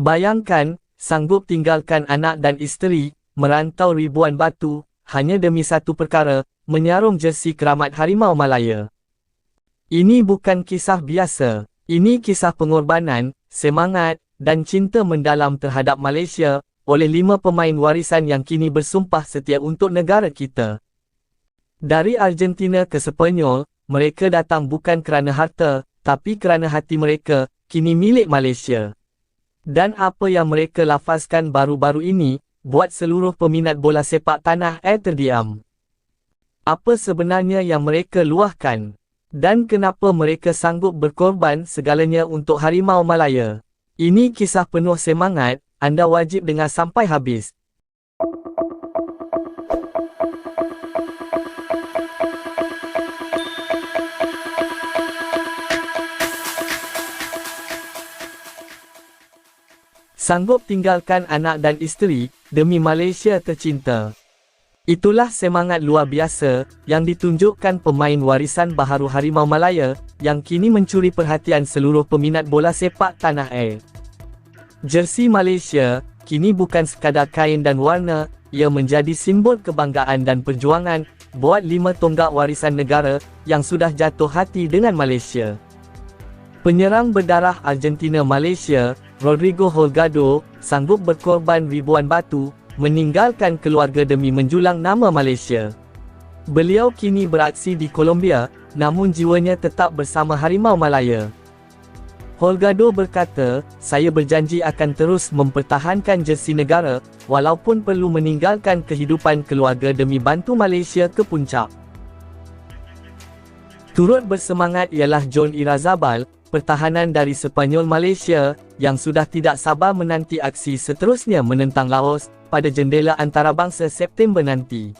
Bayangkan, sanggup tinggalkan anak dan isteri, merantau ribuan batu, hanya demi satu perkara, menyarung jersey keramat Harimau Malaya. Ini bukan kisah biasa. Ini kisah pengorbanan, semangat, dan cinta mendalam terhadap Malaysia, oleh lima pemain warisan yang kini bersumpah setia untuk negara kita. Dari Argentina ke Sepanyol, mereka datang bukan kerana harta, tapi kerana hati mereka, kini milik Malaysia. Dan apa yang mereka lafazkan baru-baru ini, buat seluruh peminat bola sepak tanah air terdiam. Apa sebenarnya yang mereka luahkan? Dan kenapa mereka sanggup berkorban segalanya untuk Harimau Malaya? Ini kisah penuh semangat, anda wajib dengar sampai habis. Sanggup tinggalkan anak dan isteri demi Malaysia tercinta. Itulah semangat luar biasa yang ditunjukkan pemain warisan baharu Harimau Malaya yang kini mencuri perhatian seluruh peminat bola sepak tanah air. Jersey Malaysia kini bukan sekadar kain dan warna, ia menjadi simbol kebanggaan dan perjuangan buat lima tonggak warisan negara yang sudah jatuh hati dengan Malaysia. Penyerang berdarah Argentina Malaysia, Rodrigo Holgado, sanggup berkorban ribuan batu meninggalkan keluarga demi menjulang nama Malaysia. Beliau kini beraksi di Colombia, namun jiwanya tetap bersama Harimau Malaya. Holgado berkata, saya berjanji akan terus mempertahankan jersey negara, walaupun perlu meninggalkan kehidupan keluarga demi bantu Malaysia ke puncak. Turut bersemangat ialah John Irazabal, pertahanan dari Sepanyol Malaysia, yang sudah tidak sabar menanti aksi seterusnya menentang Laos, pada jendela antarabangsa September nanti.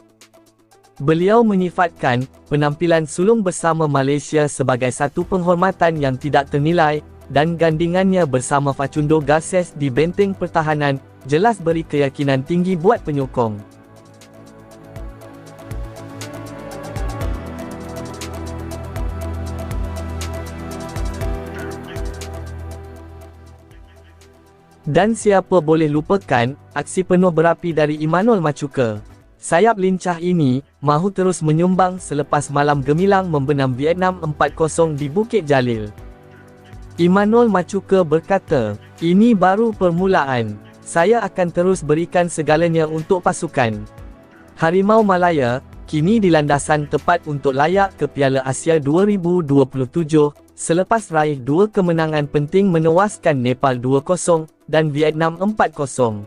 Beliau menyifatkan penampilan sulung bersama Malaysia sebagai satu penghormatan yang tidak ternilai dan gandingannya bersama Facundo Garces di benteng pertahanan jelas beri keyakinan tinggi buat penyokong. Dan siapa boleh lupakan, aksi penuh berapi dari Imanol Machuka. Sayap lincah ini, mahu terus menyumbang selepas malam gemilang membenam Vietnam 4-0 di Bukit Jalil. Imanol Machuka berkata, ini baru permulaan. Saya akan terus berikan segalanya untuk pasukan. Harimau Malaya, kini di landasan tepat untuk layak ke Piala Asia 2027, selepas raih dua kemenangan penting menewaskan Nepal 2-0, dan Vietnam 4-0.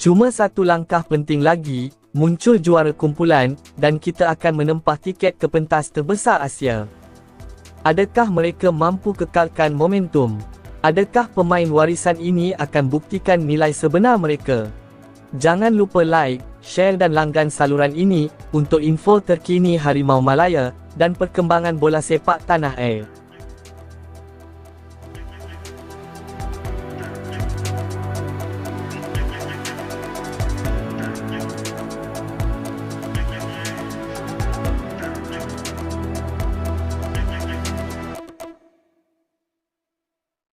Cuma satu langkah penting lagi, muncul juara kumpulan, dan kita akan menempah tiket ke pentas terbesar Asia. Adakah mereka mampu kekalkan momentum? Adakah pemain warisan ini akan buktikan nilai sebenar mereka? Jangan lupa like, share dan langgan saluran ini untuk info terkini Harimau Malaya dan perkembangan bola sepak tanah air.